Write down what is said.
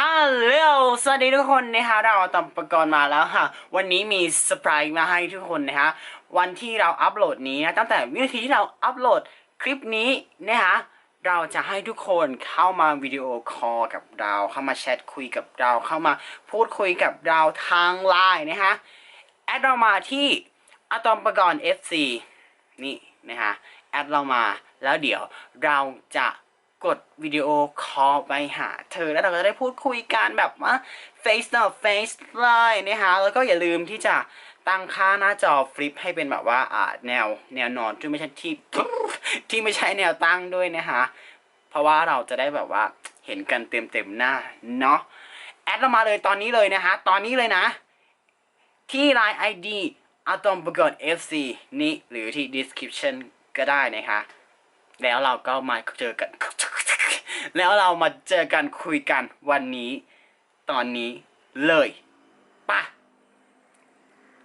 ฮัลโหล สวัสดีทุกคนนะคะเราตอมประกรณ์มาแล้วค่ะ วันนี้มีเซอร์ไพรส์มาให้ทุกคนนะคะ วันที่เราอัปโหลดนี้นะ ตั้งแต่วินาทีที่เราอัปโหลดคลิปนี้นะคะเราจะให้ทุกคนเข้ามาวิดีโอคอลกับเรา เข้ามาแชทคุยกับเรา เข้ามาพูดคุยกับเราทางไลน์นะคะ แอดเรามาที่อะตอมประกรณ์ FC นี่นะคะ แอดเรามาแล้วเดี๋ยวเราจะ กดวิดีโอคอลไปหาเธอแล้วเราก็จะได้พูดคุยกันแบบว่า face to face เลยนะคะแล้วก็อย่าลืมที่จะตั้งค่าหน้าจอฟลิปให้เป็นแบบว่าอ่าแนวแนวนอนที่ไม่ใช่ที่ที่ไม่ใช่แนวตั้งด้วยนะคะเพราะว่าเราจะได้แบบว่าเห็นกันเต็มเต็มๆหน้าเนาะแอดเรามาเลยตอนนี้เลยนะคะตอนนี้เลยนะ ที่ Line ID อะตอมประกอบ FC นี่หรือที่ description ก็ได้นะคะแล้วเราก็มาเจอกัน แล้วเรามาเจอกันคุยกันวันนี้ตอนนี้เลยป่ะ